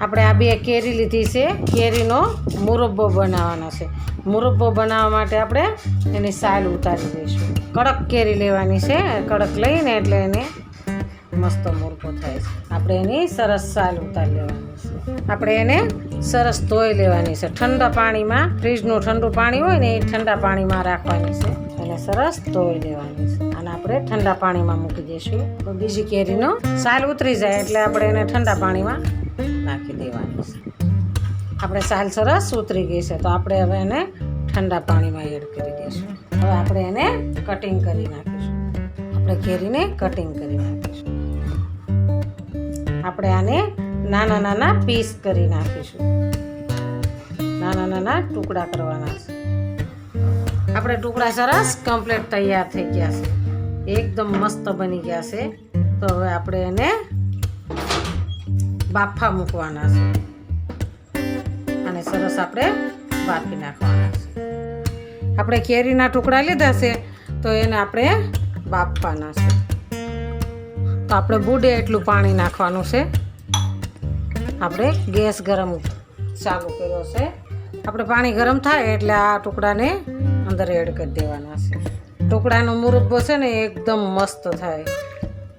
આપણે આ બે કેરી લીધી છે. કેરીનો મુરબ્બો બનાવવાનો છે. મુરબ્બો બનાવવા માટે આપણે એની સાલ ઉતારી દઈશું. કડક કેરી લેવાની છે. કડક લઈને એટલે એને મસ્ત મુરબ્બો થાય છે. આપણે એની સરસ સાલ ઉતારી લેવાની છે. આપણે એને સરસ ધોઈ લેવાની છે. ઠંડા પાણીમાં, ફ્રીજનું ઠંડુ પાણી હોય ને એ ઠંડા પાણીમાં રાખવાની છે. એને સરસ ધોઈ લેવાની છે. અને આપણે ઠંડા પાણીમાં મૂકી દઈશું. બીજી કેરીનો સાલ ઉતરી જાય એટલે આપણે એને ઠંડા પાણીમાં નાખી દેવાની છે. આપણે સાલ સરસ ઉતરી ગઈ છે, તો આપણે હવે એને ઠંડા પાણીમાં એડ કરી દઈશું. હવે આપણે એને કટિંગ કરી નાખીશું. આપણે કેરીને કટિંગ કરી નાખીશું. આપણે આને નાના નાના પીસ કરી નાખીશું. નાના નાના ટુકડા કરવાના છે. આપણે ટુકડા સરસ કમ્પ્લીટ તૈયાર થઈ ગયા છે. એકદમ મસ્ત બની ગયા છે. તો હવે આપણે એને બાફા મૂકવાના છે. અને સરસ આપણે બાફી નાખવાના છે. આપણે કેરીના ટુકડા લીધા છે, તો એને આપણે બાફવાના છે. તો આપણે બુડે એટલું પાણી નાખવાનું છે. આપણે ગેસ ગરમ ચાલુ કર્યો છે. આપણે પાણી ગરમ થાય એટલે આ ટુકડાને અંદર એડ કરી દેવાના છે. ટુકડાનો મુરબ્બો છે ને એકદમ મસ્ત થાય.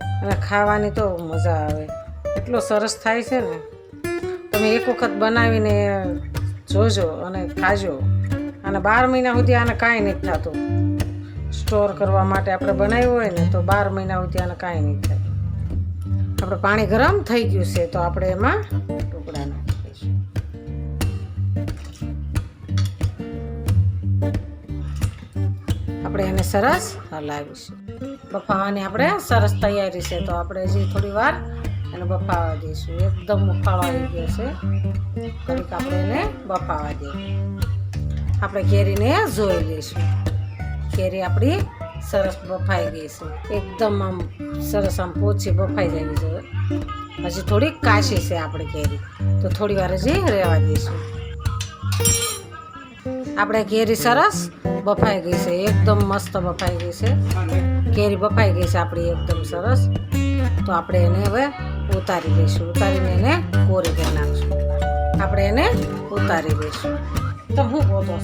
અને ખાવાની તો મજા આવે. એટલો સરસ થાય છે ને, તમે એક વખત બનાવીને જોજો અને ખાજો. અને બાર મહિના સુધી આને કાંઈ નથી થતું. સ્ટોર કરવા માટે આપણે બનાવ્યું હોય ને, તો બાર મહિના સુધી આને કાંઈ નહીં થાય. આપણે પાણી ગરમ થઈ ગયું છે, તો આપણે એમાં ટુકડા આપણે એને સરસ હલાવીશું. બફાવાની આપણે સરસ તૈયારી છે, તો આપણે હજી થોડી વાર એને બફાવા દઈશું. એકદમ બફાવા આવી ગયો છે. કંઈક આપણે એને બફાવા દઈએ. આપણે કેરીને જોઈ લઈશું. કેરી આપણી સરસ બફાઈ ગઈ છે. એકદમ આમ સરસ આમ પોચી બફાઈ જવી જોઈએ હજી થોડીક કાશી છે આપણી કેરી. તો થોડી વાર હજી રહેવા દઈશું. આપણે કેરી સરસ બફાઈ ગઈ છે એકદમ મસ્ત બફાઈ ગઈ છે. કેરી બફાઈ ગઈ છે આપણી એકદમ સરસ. તો આપણે એને હવે ઉતારી દઈશું ઉતારીને એને કોરી કરી નાખશું. આપણે એને ઉતારી દઈશું. તો હું ગોતો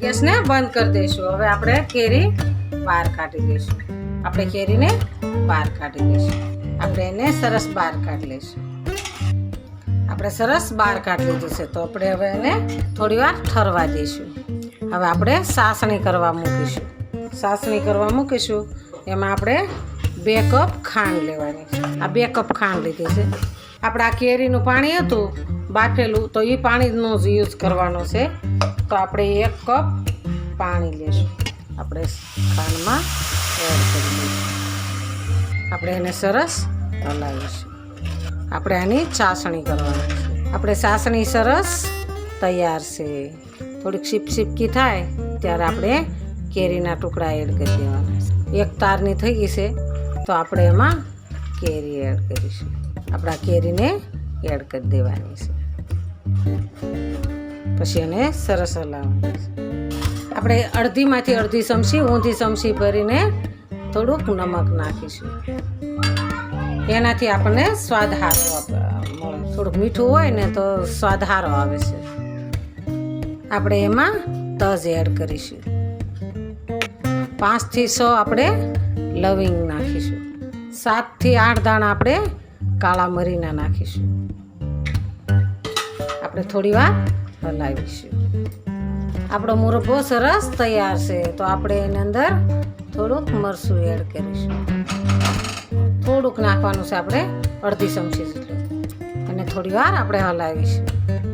ગેસને બંધ કરી દઈશું. હવે આપણે કેરી બહાર કાઢી દઈશું. આપણે કેરીને બહાર કાઢી દઈશું. આપણે એને સરસ બહાર કાઢી લઈશું. આપણે સરસ બહાર કાઢી લીધું છે. તો આપણે હવે એને થોડી વાર ઠરવા દઈશું. હવે આપણે સાસણી કરવા મૂકીશું. સાસણી કરવા મૂકીશું. એમાં આપણે બે કપ ખાંડ લેવાની છે. આ બે કપ ખાંડ લીધી છે. આપણે આ કેરીનું પાણી હતું, બાફેલું, તો એ પાણીનો જ યુઝ કરવાનો છે. તો આપણે એક કપ પાણી લેશું. આપણે ખાંડમાં એડ કરી દઈશું. આપણે એને સરસ હલાવીશું આપણે આની ચાસણી કરવાની છે. આપણે ચાસણી સરસ તૈયાર છે. થોડીક સીપ સીપકી થાય ત્યારે આપણે કેરીના ટુકડા એડ કરી દેવાના એક તારની થઈ ગઈ છે, તો આપણે એમાં કેરી એડ કરીશું. આપણે કેરીને એડ કરી દેવાની છે. પછી એને સરસ હલાવવાની છે. આપણે અડધીમાંથી અડધી ચમચી ઊંધી ચમચી ભરીને થોડુંક નમક નાખીશું. એનાથી આપણને સ્વાદ સારો થોડુંક મીઠું હોય ને તો સ્વાદ સારો આવે છે. આપણે એમાં તજ એડ કરીશું. પાંચથી છ આપણે લવિંગ નાખીશું. સાતથી આઠ દાણા આપણે કાળા મરીના નાખીશું. આપણે થોડી વાર હલાવીશું. આપણો મુરબ્બો સરસ તૈયાર છે, તો આપણે એની અંદર થોડુંક મરસું એડ કરીશું. થોડુંક નાખવાનું છે આપણે, અડધી ચમચી જેટલું. અને થોડી વાર આપણે હલાવીશું.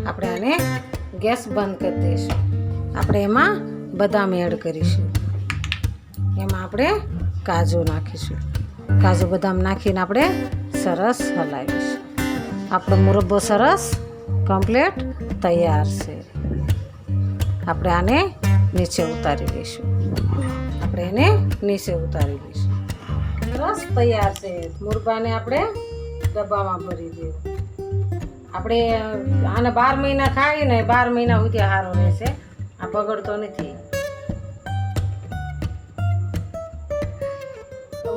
આપણે આને ગેસ બંધ કરી દઈશું. આપણે એમાં બદામ એડ કરીશું. એમાં આપણે કાજુ નાખીશું. કાજુ બદામ નાખીને આપણે સરસ હલાવીશું. આપણો મુરબ્બો સરસ કમ્પ્લેટ તૈયાર છે. આપણે આને નીચે ઉતારી દઈશું. આપણે એને નીચે ઉતારી દઈશું. સરસ તૈયાર છે. મુરબાને આપણે ડબ્બામાં ભરી દેવું આપણે આને બાર મહિના ખાઈએ ને બાર મહિના સુધી સારો રહેશે. આ બગડતો નથી.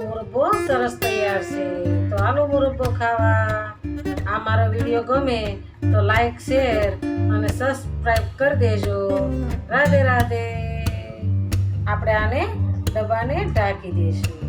મુરબ્બો સરસ તૈયાર છે. તો હાલો મુરબ્બો ખાવા. આ મારો વીડિયો ગમે તો લાઈક, શેર અને સબસ્ક્રાઈબ કરી દેજો. રાધે રાધે. આપણે આને ડબ્બાને ઢાંકી દઈશું.